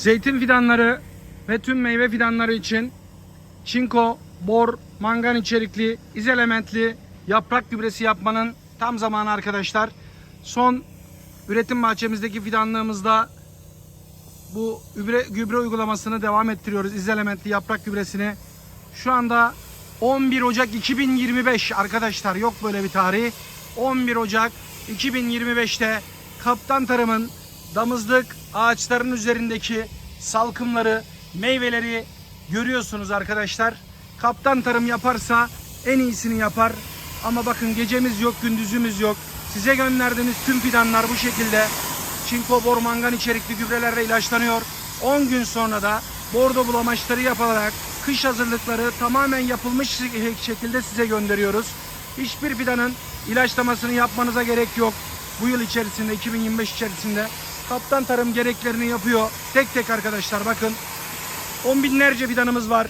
zeytin fidanları ve tüm meyve fidanları için çinko, bor, mangan içerikli, izelementli yaprak gübresi yapmanın tam zamanı arkadaşlar. Son üretim bahçemizdeki fidanlığımızda bu gübre, gübre uygulamasını devam ettiriyoruz. İzelementli yaprak gübresini. Şu anda 11 Ocak 2025 arkadaşlar yok böyle bir tarih. 11 Ocak 2025'te Kaptan Tarım'ın damızlık ağaçların üzerindeki salkımları, meyveleri görüyorsunuz arkadaşlar. Kaptan Tarım yaparsa en iyisini yapar. Ama bakın gecemiz yok, gündüzümüz yok. Size gönderdiğimiz tüm fidanlar bu şekilde çinko, bor, mangan içerikli gübrelerle ilaçlanıyor. 10 gün sonra da bordo bulamaçları yapılarak kış hazırlıkları tamamen yapılmış şekilde size gönderiyoruz. Hiçbir fidanın ilaçlamasını yapmanıza gerek yok. Bu yıl içerisinde 2025 içerisinde Kaptan Tarım gereklerini yapıyor. Tek tek arkadaşlar bakın. On binlerce fidanımız var.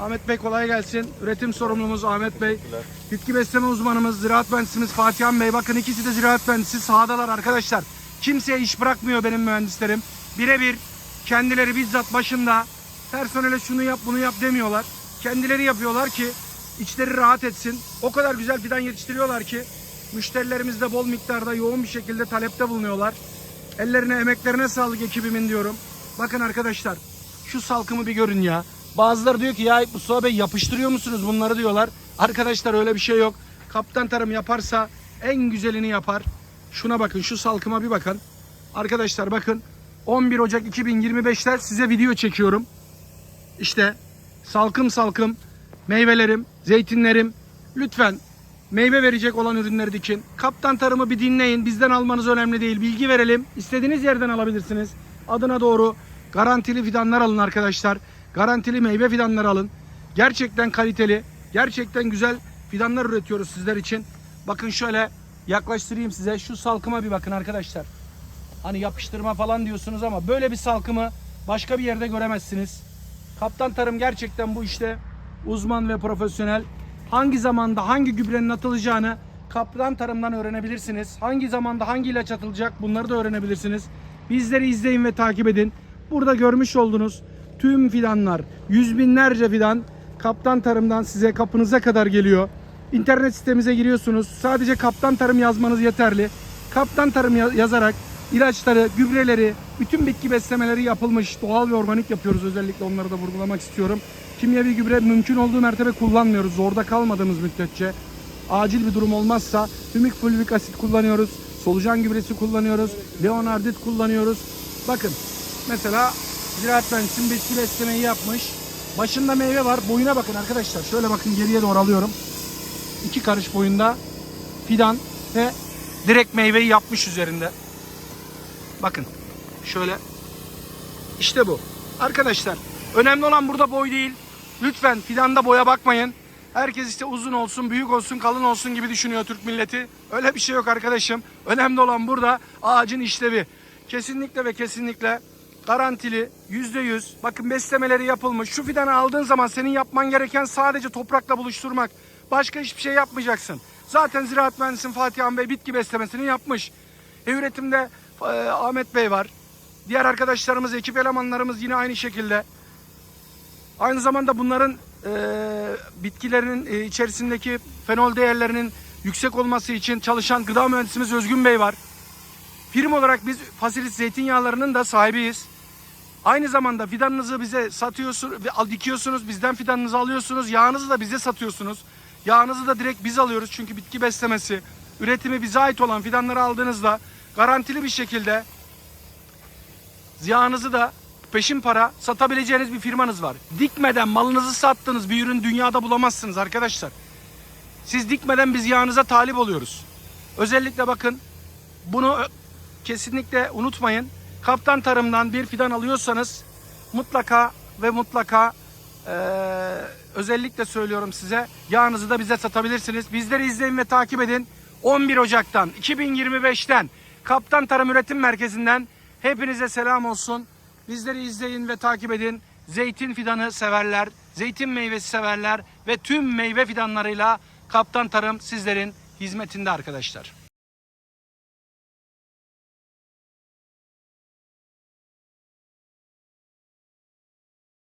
Ahmet Bey kolay gelsin. Üretim sorumlumuz Ahmet Bey. Bitki besleme uzmanımız, ziraat mühendisimiz Fatihan Bey. Bakın ikisi de ziraat mühendisi sahadalar arkadaşlar. Kimseye iş bırakmıyor benim mühendislerim. Birebir kendileri bizzat başında personele şunu yap bunu yap demiyorlar. Kendileri yapıyorlar ki içleri rahat etsin. O kadar güzel fidan yetiştiriyorlar ki müşterilerimiz de bol miktarda yoğun bir şekilde talepte bulunuyorlar. Ellerine emeklerine sağlık ekibimin diyorum. Bakın arkadaşlar şu salkımı bir görün ya. Bazıları diyor ki ya Mustafa Bey yapıştırıyor musunuz bunları diyorlar. Arkadaşlar öyle bir şey yok. Kaptan tarım yaparsa en güzelini yapar. Şuna bakın şu salkıma bir bakın. Arkadaşlar bakın 11 Ocak 2025'te size video çekiyorum. İşte salkım salkım meyvelerim, zeytinlerim lütfen meyve verecek olan ürünleri dikin. Kaptan tarımı bir dinleyin. Bizden almanız önemli değil. Bilgi verelim. İstediğiniz yerden alabilirsiniz. Adına doğru garantili fidanlar alın arkadaşlar. Garantili meyve fidanları alın. Gerçekten kaliteli, gerçekten güzel fidanlar üretiyoruz sizler için. Bakın şöyle yaklaştırayım size. Şu salkıma bir bakın arkadaşlar. Hani yapıştırma falan diyorsunuz ama böyle bir salkımı başka bir yerde göremezsiniz. Kaptan Tarım gerçekten bu işte uzman ve profesyonel. Hangi zamanda hangi gübrenin atılacağını Kaptan Tarım'dan öğrenebilirsiniz. Hangi zamanda hangi ilaç atılacak bunları da öğrenebilirsiniz. Bizleri izleyin ve takip edin. Burada görmüş olduğunuz tüm fidanlar, yüz binlerce fidan Kaptan Tarım'dan size kapınıza kadar geliyor. İnternet sitemize giriyorsunuz. Sadece Kaptan Tarım yazmanız yeterli. Kaptan Tarım ya- yazarak ilaçları, gübreleri, bütün bitki beslemeleri yapılmış. Doğal ve organik yapıyoruz özellikle onları da vurgulamak istiyorum. Kimyevi gübre mümkün olduğu mertebe kullanmıyoruz. Zorda kalmadığımız müddetçe. Acil bir durum olmazsa hümik fulvik asit kullanıyoruz. Solucan gübresi kullanıyoruz. Leonardit kullanıyoruz. Bakın mesela ziraat mühendisinin bitki beslemeyi yapmış. Başında meyve var. Boyuna bakın arkadaşlar. Şöyle bakın geriye doğru alıyorum. İki karış boyunda fidan ve direkt meyveyi yapmış üzerinde. Bakın şöyle. İşte bu. Arkadaşlar önemli olan burada boy değil. Lütfen fidanda boya bakmayın. Herkes işte uzun olsun, büyük olsun, kalın olsun gibi düşünüyor Türk milleti. Öyle bir şey yok arkadaşım. Önemli olan burada ağacın işlevi. Kesinlikle ve kesinlikle garantili yüzde yüz. Bakın beslemeleri yapılmış. Şu fidanı aldığın zaman senin yapman gereken sadece toprakla buluşturmak. Başka hiçbir şey yapmayacaksın. Zaten ziraat mühendisi Fatih Han Bey bitki beslemesini yapmış. E, üretimde e, Ahmet Bey var. Diğer arkadaşlarımız, ekip elemanlarımız yine aynı şekilde. Aynı zamanda bunların e, bitkilerinin e, içerisindeki fenol değerlerinin yüksek olması için çalışan gıda mühendisimiz Özgün Bey var. Firma olarak biz Fasilis zeytinyağlarının da sahibiyiz. Aynı zamanda fidanınızı bize satıyorsunuz, dikiyorsunuz, bizden fidanınızı alıyorsunuz, yağınızı da bize satıyorsunuz. Yağınızı da direkt biz alıyoruz çünkü bitki beslemesi, üretimi bize ait olan fidanları aldığınızda garantili bir şekilde yağınızı da peşin para satabileceğiniz bir firmanız var. Dikmeden malınızı sattığınız bir ürün dünyada bulamazsınız arkadaşlar. Siz dikmeden biz yağınıza talip oluyoruz. Özellikle bakın bunu kesinlikle unutmayın. Kaptan Tarım'dan bir fidan alıyorsanız mutlaka ve mutlaka eee, özellikle söylüyorum size yağınızı da bize satabilirsiniz. Bizleri izleyin ve takip edin. 11 Ocak'tan 2025'ten Kaptan Tarım Üretim Merkezi'nden hepinize selam olsun. Bizleri izleyin ve takip edin. Zeytin fidanı severler, zeytin meyvesi severler ve tüm meyve fidanlarıyla Kaptan Tarım sizlerin hizmetinde arkadaşlar.